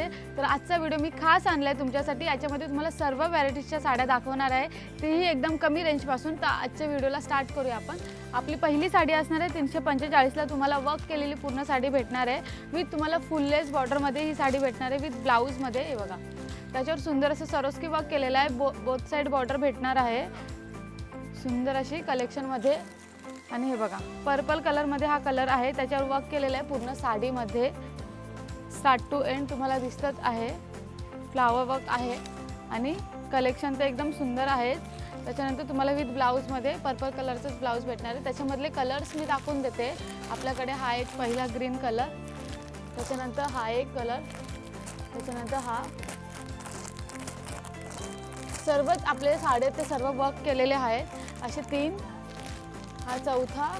आजचा व्हिडिओ मी खास आणला आहे तुमच्यासाठी. याच्यामध्ये तुम्हाला सर्व व्हरायटीजच्या साड्या दाखवणार आहे. तीही एकदम कमी रेंजपासून तर आजच्या व्हिडिओला स्टार्ट करूया आपण. आपली पहिली साडी असणार आहे तीनशे पंचेचाळीसला तुम्हाला वर्क केलेली पूर्ण साडी भेटणार आहे. विथ तुम्हाला फुललेस बॉर्डरमध्ये ही साडी भेटणार आहे. विथ ब्लाऊजमध्ये हे बघा. त्याच्यावर सुंदर असं सरोस्की वर्क केलेलं आहे. बो बोथ साईड बॉर्डर भेटणार आहे. सुंदर अशी कलेक्शनमध्ये आणि हे बघा. पर्पल कलरमध्ये हा कलर आहे. त्याच्यावर वर्क केलेला आहे पूर्ण साडीमध्ये. स्टार्ट टू एंड तुम्हाला दिसतच आहे. फ्लावर वर्क आहे. आणि कलेक्शन तर एकदम सुंदर आहे त्याच्यानंतर तुम्हाला विथ ब्लाऊजमध्ये पर्पल कलरचंच ब्लाऊज भेटणार आहे. त्याच्यामधले कलर्स मी दाखवून देते. आपल्याकडे हा एक पहिला ग्रीन कलर त्याच्यानंतर हा एक कलर त्याच्यानंतर हा. सर्वच आपले साडे ते सर्व वर्क केलेले आहेत. असे तीन हा चौथा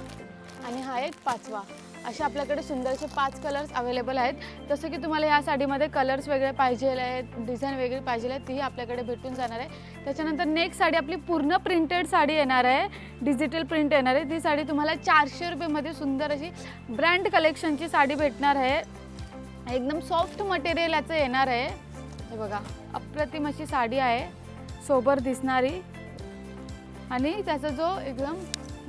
आणि हा एक पाचवा. असे आपल्याकडे सुंदरसे पाच कलर्स अवेलेबल आहेत. जसं की तुम्हाला या साडीमध्ये कलर्स वेगळे पाहिजे आहेत डिझाईन वेगळी पाहिजे आहेत तीही आपल्याकडे भेटून जाणार आहे. त्याच्यानंतर नेक्स्ट साडी आपली पूर्ण प्रिंटेड साडी येणार आहे. डिजिटल प्रिंट येणार आहे. ती साडी तुम्हाला चारशे रुपयेमध्ये सुंदर अशी ब्रँड कलेक्शनची साडी भेटणार आहे. एकदम सॉफ्ट मटेरियल याचं येणार आहे. हे बघा अप्रतिम अशी साडी आहे. सोबर दिसणारी. आणि त्याचा जो एकदम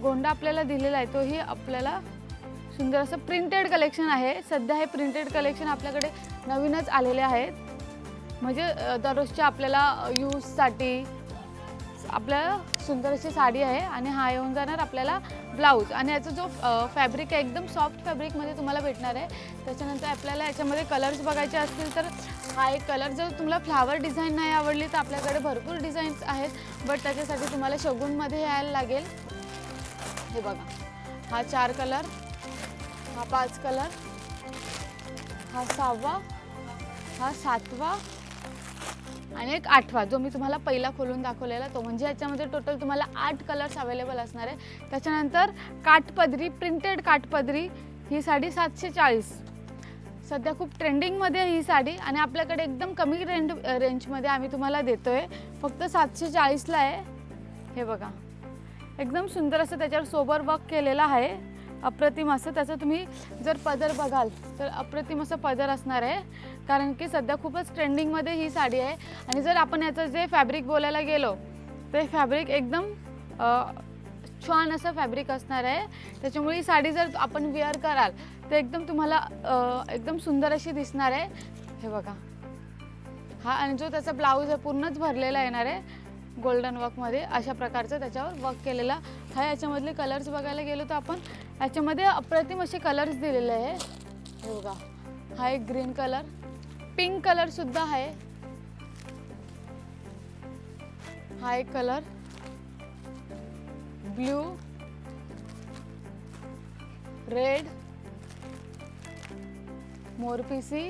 गोंडा आपल्याला दिलेला आहे तोही आपल्याला सुंदर असं प्रिंटेड कलेक्शन आहे. सध्या हे प्रिंटेड कलेक्शन आपल्याकडे नवीनच आलेले आहेत. म्हणजे दररोजच्या आपल्याला यूजसाठी आपल्याला सुंदर अशी साडी आहे आणि हा येऊन जाणार आपल्याला ब्लाऊज आणि याचा जो फॅब्रिक आहे एकदम सॉफ्ट फॅब्रिकमध्ये तुम्हाला भेटणार आहे. त्याच्यानंतर आपल्याला याच्यामध्ये कलर्स बघायचे असतील तर हा एक कलर जर तुम्हाला फ्लावर डिझाईन नाही आवडली तर आपल्याकडे भरपूर डिझाईन्स आहेत. बट त्याच्यासाठी तुम्हाला शगुनमध्ये यायला लागेल. हे बघा. हा चार कलर हा पाच कलर. हा सहावा हा सातवा आणि एक आठवा जो मी तुम्हाला पहिला खोलून दाखवलेला तो म्हणजे याच्यामध्ये टोटल तुम्हाला आठ कलर्स अवेलेबल असणार आहे. त्याच्यानंतर काठपदरी प्रिंटेड काठपदरी ही साडी सातशे चाळीस. सध्या खूप ट्रेंडिंगमध्ये आहे ही साडी आणि आपल्याकडे एकदम कमी रेंज रेंजमध्ये आम्ही तुम्हाला देतो आहे फक्त सातशे चाळीसला आहे. हे बघा. एकदम सुंदर असं त्याच्यावर सोबर वर्क केलेलं आहे. अप्रतिम असं त्याचं तुम्ही जर पदर बघाल तर अप्रतिम असं पदर असणार आहे. कारण की सध्या खूपच ट्रेंडिंगमध्ये ही साडी आहे. आणि जर आपण याचं जे फॅब्रिक बोलायला गेलो ते फॅब्रिक एकदम छान असं फॅब्रिक असणार आहे. त्याच्यामुळे ही साडी जर आपण वेअर कराल तर एकदम तुम्हाला एकदम सुंदर अशी दिसणार आहे. हे बघा. हा आणि जो त्याचा ब्लाऊज आहे पूर्णच भरलेला येणार आहे. गोल्डन वर्कमध्ये अशा प्रकारचं त्याच्यावर वर्क केलेला हा याच्यामधले कलर्स बघायला गेलो तर आपण याच्यामध्ये अप्रतिम असे कलर्स दिलेले आहे. हे बघा हा एक ग्रीन कलर पिंक कलरसुद्धा आहे. हा एक कलर ब्ल्यू रेड मोरपिसी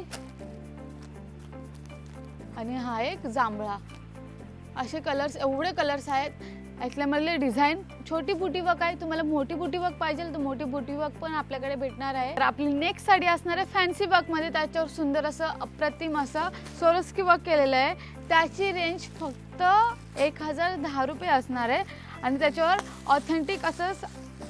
आणि हा एक जांभळा. असे कलर्स एवढे कलर्स आहेत यातल्यामधले डिझाईन छोटी बुटी आहे तुम्हाला मोठी बुटी वर्क पाहिजे तर मोठी बुटी वर्क पण आपल्याकडे भेटणार आहे. तर आपली नेक्स्ट साडी असणार आहे फॅन्सी वर्कमध्ये त्याच्यावर सुंदर असं अप्रतिम असं सोरस्की वर्क केलेलं आहे. त्याची रेंज फक्त एक हजार दहा रुपये असणार आहे. आणि त्याच्यावर ऑथेंटिक असं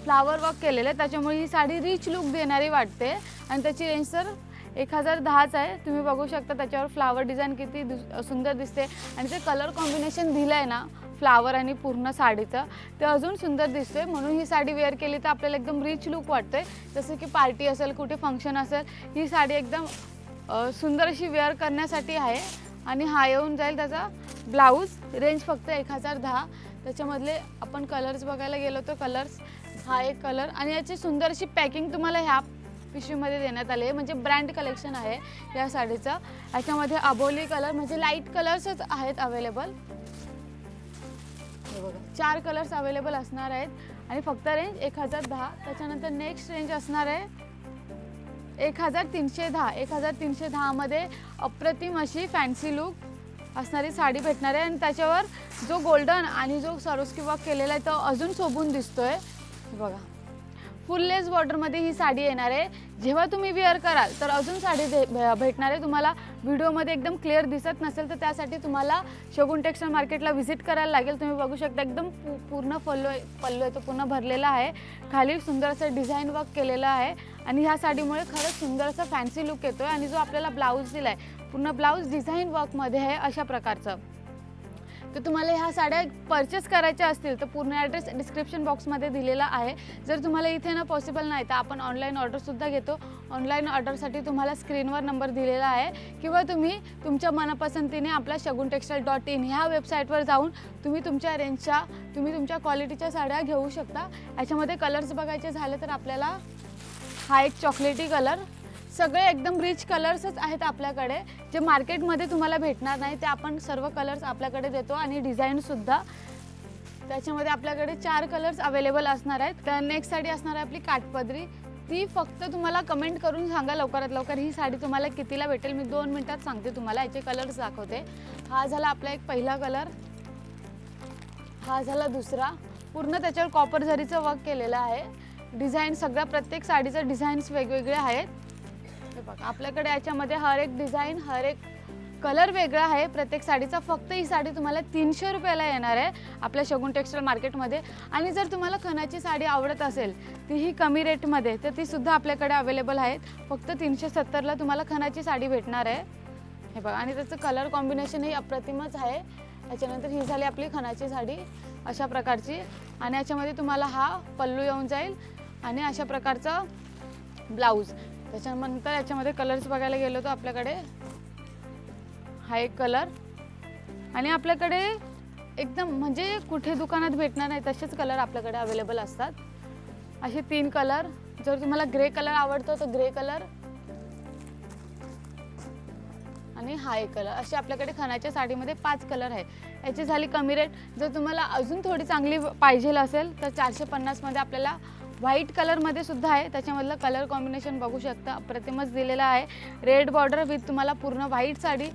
फ्लावर वर्क केलेलं आहे. त्याच्यामुळे ही साडी रिच लुक देणारी वाटते. आणि त्याची रेंज तर एक हजार दहाच आहे. तुम्ही बघू शकता त्याच्यावर फ्लावर डिझाईन किती सुंदर दिसते. आणि ते कलर कॉम्बिनेशन दिलं आहे ना फ्लावर आणि पूर्ण साडीचं. ते अजून सुंदर दिसते म्हणून ही साडी वेअर केली तर आपल्याला एकदम रिच लुक वाटते जसं की पार्टी असेल कुठे फंक्शन असेल ही साडी एकदम सुंदर अशी वेअर करण्यासाठी आहे. आणि हा येऊन जाईल त्याचा ब्लाऊज रेंज फक्त एक हजार दहा. त्याच्यामधले आपण कलर्स बघायला गेलो तर कलर्स हा एक कलर आणि याची सुंदर अशी पॅकिंग तुम्हाला ह्या पिशवीमध्ये देण्यात आले आहे. म्हणजे ब्रँड कलेक्शन आहे या साडीचं. याच्यामध्ये अबोली कलर म्हणजे लाइट कलर्सच आहेत अवेलेबल चार कलर्स अवेलेबल असणार आहेत. आणि फक्त रेंज एक हजार दहा. त्याच्यानंतर नेक्स्ट रेंज असणार आहे एक हजार तीनशे दहा. एक हजार तीनशे दहामध्ये अप्रतिम अशी फॅन्सी लुक असणारी साडी भेटणार आहे. आणि त्याच्यावर जो गोल्डन आणि जो सरोस्की वर्क केलेला आहे तो अजून शोभून दिसतोय. बघा. फुल लेस बॉर्डरमध्ये ही साडी येणार आहे. जेव्हा तुम्ही वेअर कराल तर अजून साडी दे भेटणार आहे. तुम्हाला व्हिडिओमध्ये एकदम क्लिअर दिसत नसेल तर त्यासाठी तुम्हाला शगुन टेक्स्टाईल मार्केटला व्हिजिट करायला लागेल. तुम्ही बघू शकता एकदम पू पूर्ण पल्लो आहे पल्लू आहे तो पूर्ण भरलेला आहे. खाली सुंदर असं डिझाईन वर्क केलेलं आहे. आणि ह्या साडीमुळे खरंच सुंदर असा फॅन्सी लुक येतो आहे आणि जो आपल्याला ब्लाऊज दिला आहे पूर्ण ब्लाऊज डिझाईन वर्कमध्ये आहे अशा प्रकारचं. तर तुम्हाला ह्या साड्या परचेस करायच्या असतील तर पूर्ण ॲड्रेस डिस्क्रिप्शन बॉक्समध्ये दिलेला आहे. जर तुम्हाला इथे ना पॉसिबल नाही तर आपण ऑनलाईन ऑर्डरसुद्धा घेतो. ऑनलाईन ऑर्डरसाठी तुम्हाला स्क्रीनवर नंबर दिलेला आहे. किंवा तुम्ही तुमच्या मनपसंतीने आपल्या शगुन टेक्स्टाईल डॉट इन ह्या वेबसाईटवर जाऊन तुम्ही तुमच्या रेंजच्या तुम्ही तुमच्या क्वालिटीच्या साड्या घेऊ शकता. याच्यामध्ये कलर्स बघायचे झाले तर आपल्याला हा एक चॉकलेटी कलर सगळे एकदम रिच कलर्सच आहेत आपल्याकडे. जे मार्केटमध्ये तुम्हाला भेटणार नाही ते आपण सर्व कलर्स आपल्याकडे देतो आणि डिझाईनसुद्धा त्याच्यामध्ये आपल्याकडे चार कलर्स अवेलेबल असणार आहेत. तर नेक्स्ट साडी असणार आहे आपली काठपदरी. ती फक्त तुम्हाला कमेंट करून सांगा लवकरात लवकर. ही साडी तुम्हाला कितीला भेटेल? मी दोन मिनिटात सांगते तुम्हाला. याचे कलर्स दाखवते. हा झाला आपला एक पहिला कलर हा झाला दुसरा. पूर्ण त्याच्यावर कॉपर झरीचं वर्क केलेलं आहे. डिझाईन सगळ्या प्रत्येक साडीचं डिझाईन्स वेगवेगळे आहेत. म्हणजे हे बघा आपल्याकडे याच्यामध्ये हर एक डिझाईन हर एक कलर वेगळा आहे. प्रत्येक साडीचा फक्त ही साडी तुम्हाला तीनशे रुपयाला येणार आहे आपल्या शगुन टेक्स्टाईल मार्केटमध्ये आणि जर तुम्हाला खणाची साडी आवडत असेल तीही कमी रेटमध्ये तर ती सुद्धा आपल्याकडे अवेलेबल आहेत. फक्त तीनशे सत्तरला तुम्हाला खणाची साडी भेटणार आहे. हे बघा आणि त्याचं कलर कॉम्बिनेशनही अप्रतिमच आहे. त्याच्यानंतर ही झाली आपली खणाची साडी अशा प्रकारची. आणि याच्यामध्ये तुम्हाला हा पल्लू येऊन जाईल. आणि अशा प्रकारचं ब्लाऊज. त्याच्यानंतर याच्यामध्ये कलर्स बघायला गेलो तर आपल्याकडे हा एक कलर आणि आपल्याकडे एकदम म्हणजे कुठे दुकानात भेटणार नाही तसेच कलर आपल्याकडे अवेलेबल असतात. असे तीन कलर जर तुम्हाला ग्रे कलर आवडतो तर ग्रे कलर आणि हा एक कलर असे आपल्याकडे खणाच्या साडीमध्ये पाच कलर आहे. याची झाली कमी रेट जर तुम्हाला अजून थोडी चांगली पाहिजे असेल तर चारशे पन्नासमध्ये आपल्याला व्हाईट कलरमध्ये सुद्धा आहे. त्याच्यामधलं कलर कॉम्बिनेशन बघू शकता. अप्रतिमच दिलेलं आहे. रेड बॉर्डर विथ तुम्हाला पूर्ण व्हाईट साडी.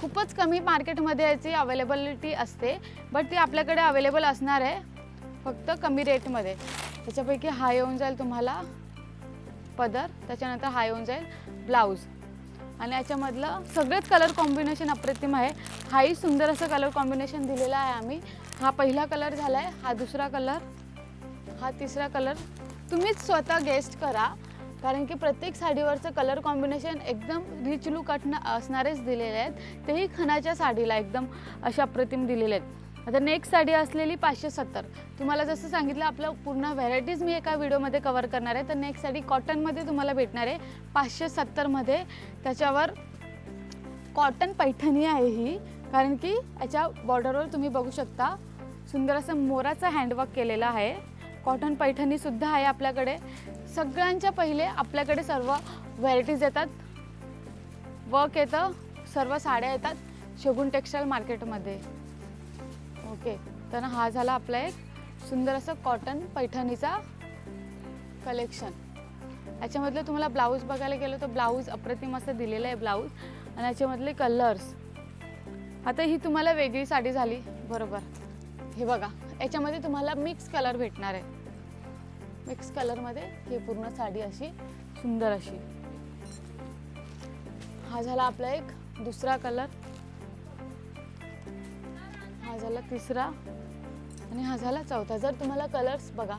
खूपच कमी मार्केटमध्ये याची अवेलेबिलिटी असते. बट ती आपल्याकडे अवेलेबल असणार आहे. फक्त कमी रेटमध्ये. त्याच्यापैकी हा येऊन जाईल तुम्हाला पदर. त्याच्यानंतर हा येऊन जाईल ब्लाऊज. आणि याच्यामधलं सगळेच कलर कॉम्बिनेशन अप्रतिम आहे. हाही सुंदर असं कलर कॉम्बिनेशन दिलेलं आहे आम्ही. हा पहिला कलर झाला आहे हा दुसरा कलर. हा तिसरा कलर. तुम्हीच स्वतः गेस्ट करा. कारण की प्रत्येक साडीवरचं कलर कॉम्बिनेशन एकदम रिच लुक असणारेच दिलेले आहेत. तेही खणाच्या साडीला एकदम अशा अप्रतिम दिलेले आहेत. आता नेक्स्ट साडी असलेली पाचशे सत्तर. तुम्हाला जसं सांगितलं आपलं पूर्ण व्हरायटीज मी एका व्हिडिओमध्ये कवर करणार आहे. तर नेक्स्ट साडी कॉटनमध्ये तुम्हाला भेटणार आहे. पाचशे सत्तरमध्ये त्याच्यावर कॉटन पैठणी आहे ही. कारण की याच्या बॉर्डरवर तुम्ही बघू शकता. सुंदर असं मोराचं हँडवर्क केलेलं आहे. कॉटन पैठणीसुद्धा आहे आपल्याकडे. सगळ्यांच्या पहिले आपल्याकडे सर्व व्हरायटीज येतात. वर्क येतं सर्व साड्या येतात शगुन टेक्स्टाईल मार्केटमध्ये ओके तर हा झाला आपला एक सुंदर असं कॉटन पैठणीचा कलेक्शन याच्यामधलं तुम्हाला ब्लाऊज बघायला गेलो तर ब्लाऊज अप्रतिम असं दिलेलं आहे ब्लाऊज आणि याच्यामधले कलर्स आता ही तुम्हाला वेगळी साडी झाली. बरोबर. हे बघा. याच्यामध्ये तुम्हाला मिक्स कलर भेटणार आहे. मिक्स कलरमध्ये ही पूर्ण साडी अशी सुंदर अशी. हा झाला आपला एक दुसरा कलर हा झाला तिसरा आणि हा झाला चौथा. जर तुम्हाला कलर्स बघा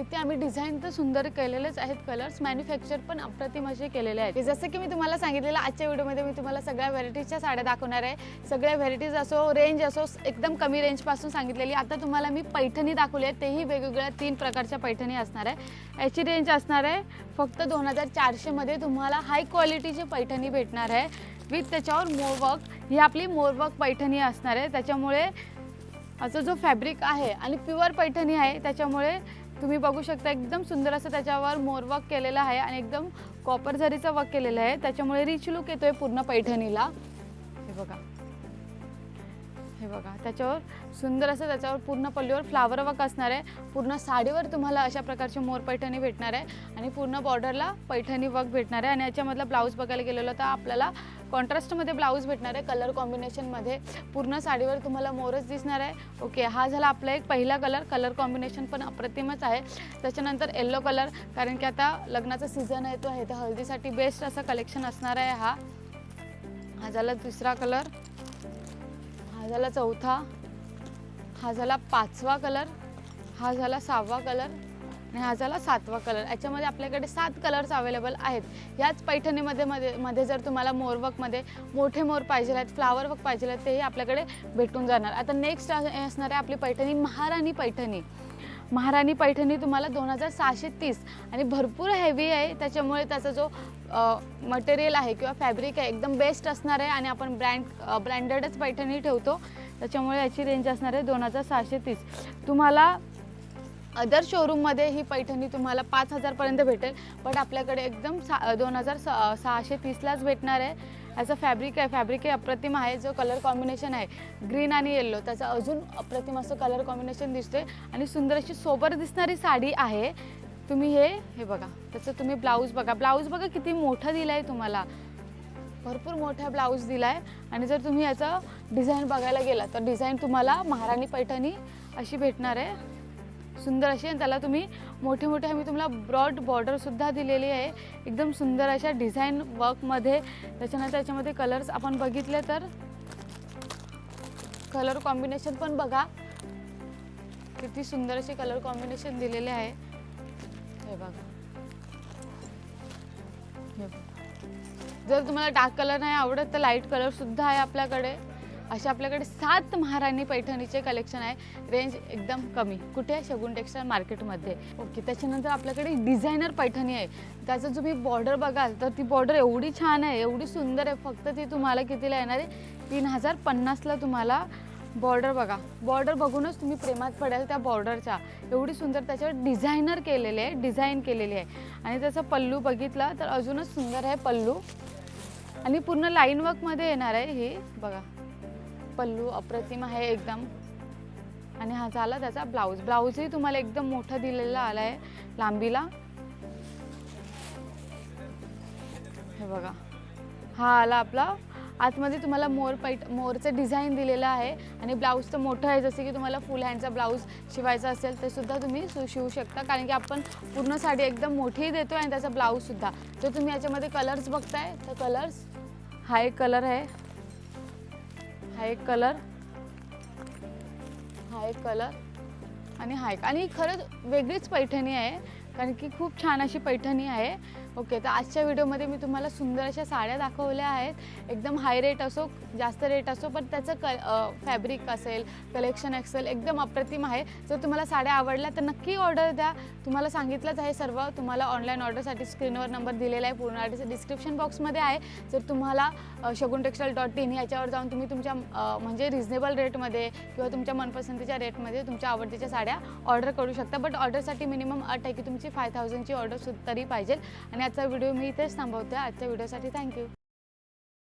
किती आम्ही डिझाईन तर सुंदर केलेलेच आहेत कलर्स मॅन्युफॅक्चर पण अप्रतिम असे केलेले आहेत. जसं की मी तुम्हाला सांगितलेलं आजच्या व्हिडिओमध्ये मी तुम्हाला सगळ्या व्हरायटीजच्या साड्या दाखवणार आहे. सगळ्या व्हरायटीज असो रेंज असो एकदम कमी रेंजपासून सांगितलेली. आता तुम्हाला मी पैठणी दाखवली आहे तेही वेगवेगळ्या तीन प्रकारच्या पैठणी असणार आहे. याची रेंज असणार आहे फक्त दोन हजार चारशेमध्ये तुम्हाला हाय क्वालिटीची पैठणी भेटणार आहे. विथ त्याच्यावर मोरवर्क ही आपली मोरवर्क पैठणी असणार आहे. त्याच्यामुळे असं जो फॅब्रिक आहे आणि प्युअर पैठणी आहे त्याच्यामुळे तुम्ही बघू शकता एकदम सुंदर असं त्याच्यावर मोरवर्क केलेलं आहे आणि एकदम कॉपर झरीचा वर्क केलेलं आहे. त्याच्यामुळे रिच लुक येतोय पूर्ण पैठणीला. हे बघा. हे बघा त्याच्यावर सुंदर असं त्याच्यावर पूर्ण पल्लीवर फ्लावर वर्क असणार आहे. पूर्ण साडीवर तुम्हाला अशा प्रकारची मोर पैठणी भेटणार आहे आणि पूर्ण बॉर्डरला पैठणी वर्क भेटणार आहे. आणि याच्यामधला ब्लाऊज बघायला गेलेलं तर आपल्याला कॉन्ट्रास्टमध्ये ब्लाऊज भेटणार आहे कलर कॉम्बिनेशनमध्ये पूर्ण साडीवर तुम्हाला मोरच दिसणार आहे. ओके हा झाला आपला एक पहिला कलर कलर कॉम्बिनेशन पण अप्रतिमच आहे. त्याच्यानंतर येल्लो कलर कारण की आता लग्नाचा सीझन येतो आहे तर हळदीसाठी बेस्ट असं कलेक्शन असणार आहे हा. हा झाला दुसरा कलर हा झाला चौथा हा झाला पाचवा कलर हा झाला सहावा कलर आणि हा झाला सातवा कलर याच्यामध्ये आपल्याकडे सात कलर्स अवेलेबल आहेत. याच पैठणीमध्ये मध्ये मध्ये जर तुम्हाला मोरवर्कमध्ये मोठे मोर पाहिजे आहेत फ्लावर वर्क पाहिजे आहेत तेही आपल्याकडे भेटून जाणार. आता नेक्स्ट असणार आहे आपली पैठणी महाराणी पैठणी. महाराणी पैठणी तुम्हाला दोन हजार सहाशे तीस आणि भरपूर हेवी आहे. त्याच्यामुळे त्याचा जो मटेरियल आहे किंवा फॅब्रिक आहे एकदम बेस्ट असणार आहे आणि आपण ब्रँड ब्रँडेडच पैठणी ठेवतो. त्याच्यामुळे याची रेंज असणार आहे दोन हजार सहाशे तीस. तुम्हाला अदर शोरूममध्ये ही पैठणी तुम्हाला पाच हजारपर्यंत भेटेल बट आपल्याकडे एकदम सा दोन हजार स सहाशे तीसलाच भेटणार आहे. याचं फॅब्रिक आहे फॅब्रिक हे अप्रतिम आहे जो कलर कॉम्बिनेशन आहे ग्रीन आणि येल्लो त्याचं अजून अप्रतिम असं कलर कॉम्बिनेशन दिसते आणि सुंदर अशी सोबर दिसणारी साडी आहे. तुम्ही हे हे बघा. त्याचं तुम्ही ब्लाऊज बघा. ब्लाऊज बघा किती मोठा दिला आहे तुम्हाला. भरपूर मोठा ब्लाऊज दिला आहे आणि जर तुम्ही याचं डिझाईन बघायला गेला तर डिझाईन तुम्हाला महाराणी पैठणी अशी भेटणार आहे. सुंदर अशी. आणि त्याला तुम्ही मोठे मोठे आम्ही तुम्हाला ब्रॉड बॉर्डरसुद्धा दिलेली आहे. एकदम सुंदर अशा डिझाईन वर्कमध्ये त्याच्यानंतर त्याच्यामध्ये कलर्स आपण बघितले तर कलर कॉम्बिनेशन पण बघा. किती सुंदर असे कलर कॉम्बिनेशन दिलेले आहे. हे बघा. हे जर तुम्हाला डार्क कलर नाही आवडत तर लाइट कलर सुद्धा आहे आपल्याकडे. असे आपल्याकडे सात महाराणी पैठणीचे कलेक्शन आहे. रेंज एकदम कमी. कुठे? आहे शगुन टेक्स्टाईल मार्केटमध्ये. ओके त्याच्यानंतर आपल्याकडे डिझायनर पैठणी आहे. त्याचं तुम्ही बॉर्डर बघाल तर ती बॉर्डर एवढी छान आहे एवढी सुंदर आहे. फक्त ती तुम्हाला कितीला येणार आहे? तीन हजार पन्नासला तुम्हाला बॉर्डर बघा. बॉर्डर बघूनच तुम्ही प्रेमात पडाल त्या बॉर्डरच्या. एवढी सुंदर त्याच्यावर डिझायनर केलेले आहे डिझाईन केलेली आहे. आणि त्याचा पल्लू बघितला तर अजूनच सुंदर आहे पल्लू. आणि पूर्ण लाईन वर्कमध्ये येणार आहे ही बघा. पल्लू अप्रतिम आहे एकदम. आणि हा झाला त्याचा ब्लाऊज. ब्लाऊजही तुम्हाला एकदम मोठा दिलेला आला आहे लांबीला. हे बघा. हा आला आपला आतमध्ये तुम्हाला मोर पैठ मोरचं डिझाईन दिलेलं आहे आणि ब्लाऊज तर मोठं आहे जसं की तुम्हाला फुल हँडचा ब्लाऊज शिवायचा असेल ते सुद्धा तुम्ही सु- शिवू शकता. कारण की आपण पूर्ण साडी एकदम मोठीही देतो आणि त्याचा ब्लाऊजसुद्धा तर तुम्ही याच्यामध्ये कलर्स बघताय तर कलर्स हा एक कलर आहे. हा एक कलर हा एक कलर आणि हा एक. आणि खरंच वेगळीच पैठणी आहे कारण की खूप छान अशी पैठणी आहे. ओके तर आजच्या व्हिडिओमध्ये मी तुम्हाला सुंदर अशा साड्या दाखवल्या आहेत. एकदम हाय रेट असो जास्त रेट असो पण त्याचं क फॅब्रिक असेल कलेक्शन असेल एकदम अप्रतिम आहे. जर तुम्हाला साड्या आवडल्या तर नक्की ऑर्डर द्या. तुम्हाला सांगितलंच आहे सर्व. तुम्हाला ऑनलाईन ऑर्डरसाठी स्क्रीनवर नंबर दिलेला आहे. पूर्ण ॲड्रेस डिस्क्रिप्शन बॉक्समध्ये आहे. जर तुम्हाला शगुन टेक्स्टाईल डॉट इन याच्यावर जाऊन तुम्ही तुमच्या म्हणजे रिझनेबल रेटमध्ये किंवा तुमच्या मनपसंतीच्या रेटमध्ये तुमच्या आवडतीच्या साड्या ऑर्डर करू शकता. बट ऑर्डरसाठी मिनिमम अट आहे की तुमची फाय थाउजंडची ऑर्डर तरी पाहिजे. आणि आजचा व्हिडिओ मी इथेच थांबवते. आजच्या व्हिडिओसाठी थँक्यू.